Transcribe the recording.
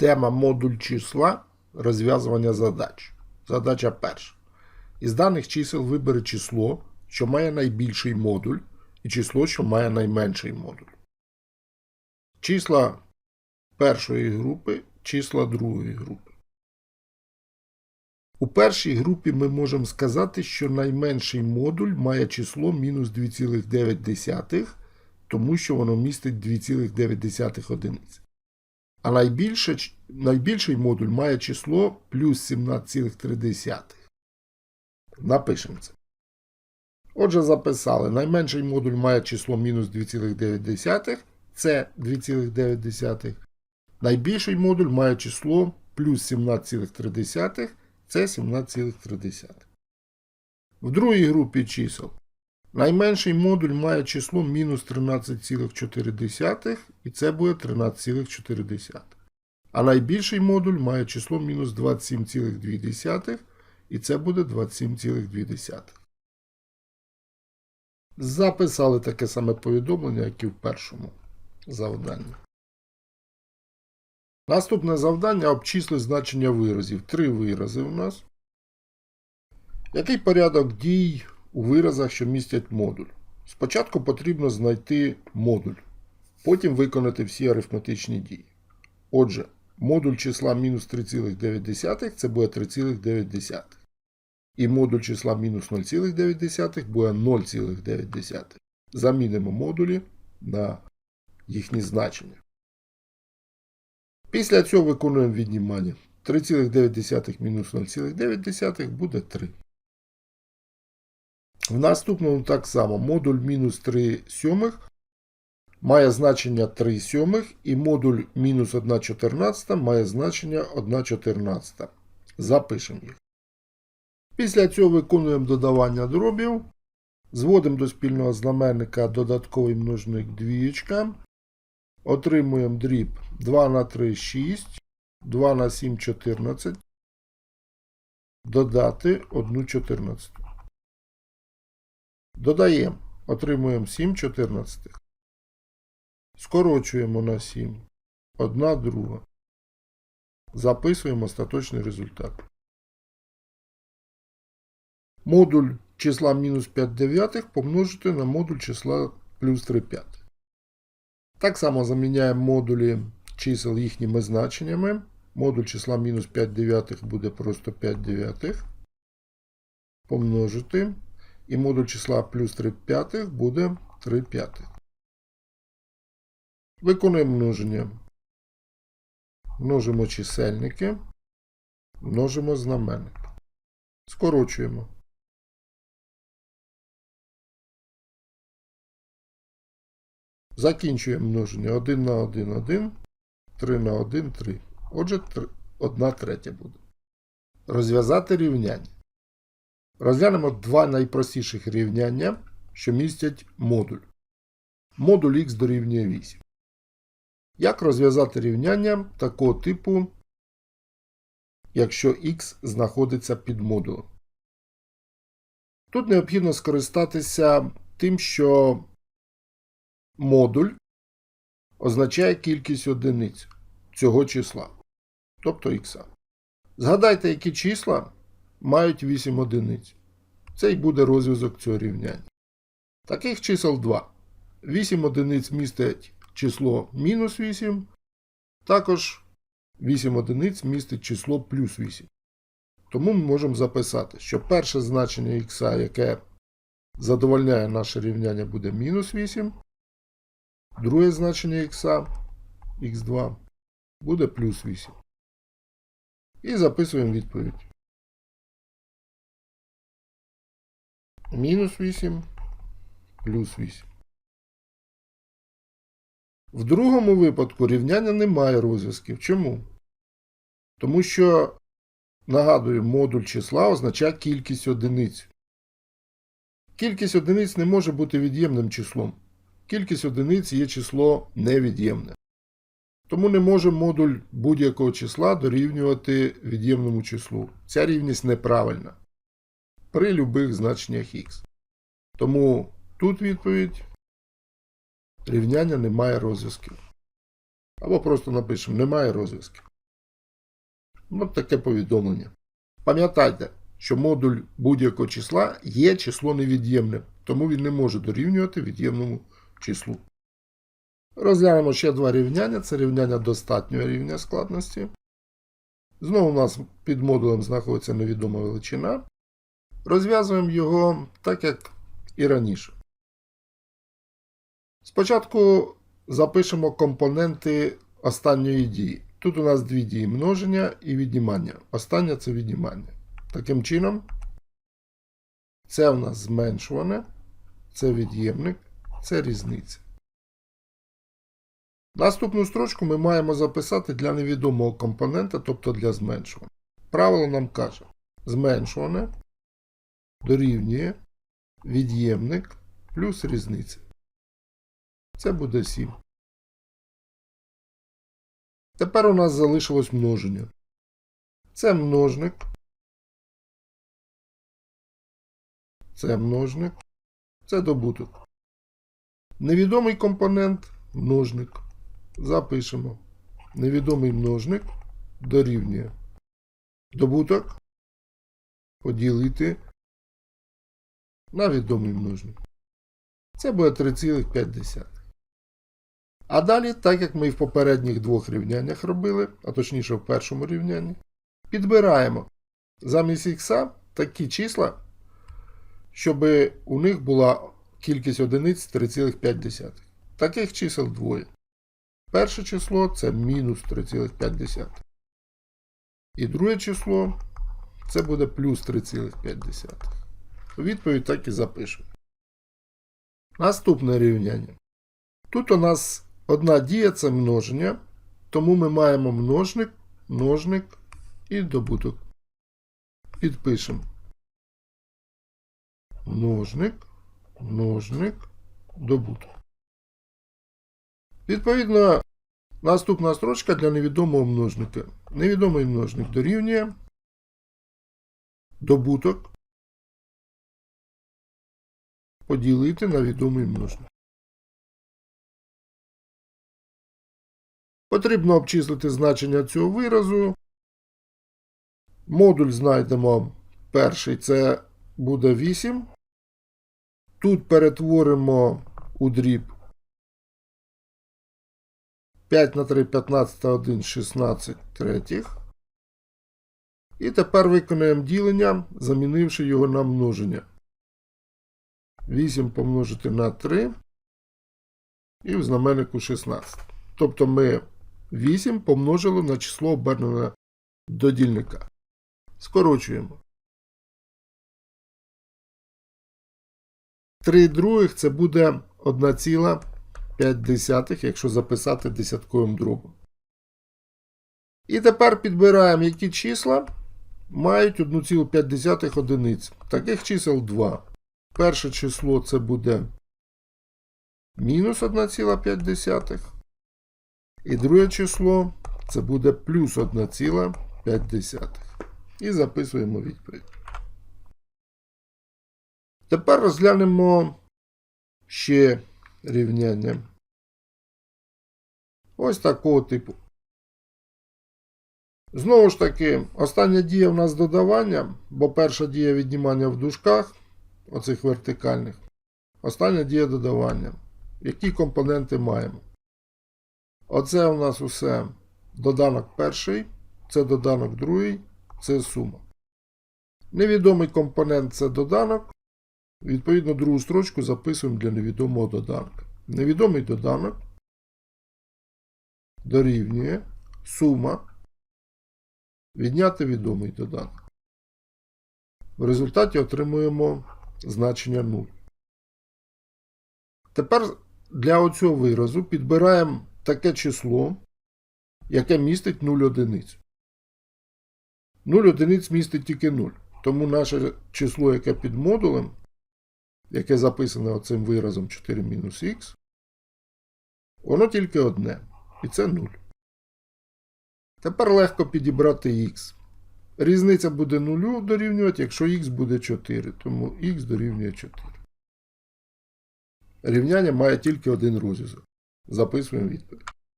Тема модуль числа розв'язування задач. Задача перша. Із даних чисел вибери число, що має найбільший модуль, і число, що має найменший модуль. Числа першої групи, числа другої групи. У першій групі ми можемо сказати, що найменший модуль має число мінус 2,9, тому що воно містить 2,9 одиниць. А найбільше, найбільший модуль має число плюс 17,3. Напишемо це. Отже, записали. Найменший модуль має число мінус 2,9. Це 2,9. Найбільший модуль має число плюс 17,3. Це 17,3. В другій групі чисел найменший модуль має число мінус 13,4, і це буде 13,4. А найбільший модуль має число мінус 27,2, і це буде 27,2. Записали таке саме повідомлення, як і в першому завданні. Наступне завдання обчисли значення виразів. Три вирази у нас. Який порядок дій у виразах, що містять модуль? Спочатку потрібно знайти модуль, потім виконати всі арифметичні дії. Отже, модуль числа мінус 3,9 це буде 3,9. І модуль числа мінус 0,9 буде 0,9. Замінимо модулі на їхні значення. Після цього виконуємо віднімання. 3,9 мінус 0,9 буде 3. В наступному так само модуль мінус 3 сьомих має значення 3 сьомих, і модуль мінус 1 чотирнадцята має значення 1 чотирнадцята. Запишемо їх. Після цього виконуємо додавання дробів. Зводимо до спільного знаменника додатковий множник двієчка. Отримуємо дріб 2 на 3 6, 2 на 7 14. Додати 1 14. Додаємо. Отримуємо 7 14. Скорочуємо на 7. 1 друга. Записуємо остаточний результат. Модуль числа мінус 5 дев'ятих помножити на модуль числа плюс 3 п'ятих. Так само заміняємо модулі чисел їхніми значеннями. Модуль числа мінус 5 дев'ятих буде просто 5 дев'ятих. Помножити. І модуль числа плюс 3 п'ятих буде 3 п'ятих. Виконуємо множення. Множимо чисельники. Множимо знаменник. Скорочуємо. Закінчуємо множення 1 на 1 1, 3 на 1 3. Отже, 1 третя буде. Розв'язати рівняння. Розглянемо два найпростіших рівняння, що містять модуль. Модуль х дорівнює 8. Як розв'язати рівняння такого типу, якщо х знаходиться під модулем? Тут необхідно скористатися тим, що модуль означає кількість одиниць цього числа, тобто х. Згадайте, які числа мають 8 одиниць. Це й буде розв'язок цього рівняння. Таких чисел 2. 8 одиниць містить число мінус 8. Також 8 одиниць містить число плюс 8. Тому ми можемо записати, що перше значення х, яке задовольняє наше рівняння, буде мінус 8. Друге значення х, х2, буде плюс 8. І записуємо відповідь. Мінус 8 плюс 8. В другому випадку рівняння не має розв'язків. Чому? Тому що, нагадую, модуль числа означає кількість одиниць. Кількість одиниць не може бути від'ємним числом. Кількість одиниць є число невід'ємне. Тому не може модуль будь-якого числа дорівнювати від'ємному числу. Ця рівність неправильна при любих значеннях х. Тому тут відповідь рівняння немає розв'язків. Або просто напишемо немає розв'язків. Ну, таке повідомлення. Пам'ятайте, що модуль будь-якого числа є число невід'ємне, тому він не може дорівнювати від'ємному числу. Розглянемо ще два рівняння. Це рівняння достатнього рівня складності. Знову у нас під модулем знаходиться невідома величина. Розв'язуємо його так, як і раніше. Спочатку запишемо компоненти останньої дії. Тут у нас дві дії множення і віднімання. Остання це віднімання. Таким чином, це у нас зменшуване, це від'ємник, це різниця. Наступну строчку ми маємо записати для невідомого компонента, тобто для зменшування. Правило нам каже: зменшуване дорівнює від'ємник плюс різниця. Це буде 7. Тепер у нас залишилось множення. Це множник. Це множник. Це добуток. Невідомий компонент множник. Запишемо. Невідомий множник дорівнює. Добуток поділити на відомий множник. Це буде 3,5. А далі, так як ми і в попередніх двох рівняннях робили, а точніше в першому рівнянні, підбираємо замість х такі числа, щоб у них була кількість одиниць 3,5. Таких чисел двоє. Перше число це мінус 3,5. І друге число це буде плюс 3,5. Відповідь так і запишемо. Наступне рівняння. Тут у нас одна дія це множення, тому ми маємо множник, множник і добуток. Підпишемо. Множник, множник, добуток. Відповідно, наступна строчка для невідомого множника. Невідомий множник дорівнює добуток поділити на відомий множник. Потрібно обчислити значення цього виразу. Модуль знайдемо перший, це буде 8. Тут перетворимо у дріб 5 на 3 15 1 16 третіх. І тепер виконаємо ділення, замінивши його на множення. 8 помножити на 3 і в знаменнику 16. Тобто ми 8 помножили на число обернене до дільника. Скорочуємо. 3 других це буде 1,5, якщо записати десятковим дробом. І тепер підбираємо, які числа мають 1,5 одиниць. Таких чисел 2. Перше число це буде мінус 1,5. І друге число це буде плюс 1,5. І записуємо відповідь. Тепер розглянемо ще рівняння. Ось такого типу. Знову ж таки, остання дія в нас додавання, бо перша дія віднімання в дужках, оцих вертикальних. Остання дія додавання. Які компоненти маємо? Оце у нас усе доданок перший, це доданок другий, це сума. Невідомий компонент це доданок. Відповідно, другу строчку записуємо для невідомого доданка. Невідомий доданок дорівнює сума відняти відомий доданок. В результаті отримуємо значення 0. Тепер для оцього виразу підбираємо таке число, яке містить 0 одиниць. 0 одиниць містить тільки 0. Тому наше число, яке під модулем, яке записане оцим виразом 4 мінус х, воно тільки одне. І це 0. Тепер легко підібрати х. Різниця буде 0 дорівнювати, якщо х буде 4, тому х дорівнює 4. Рівняння має тільки один розв'язок. Записуємо відповідь.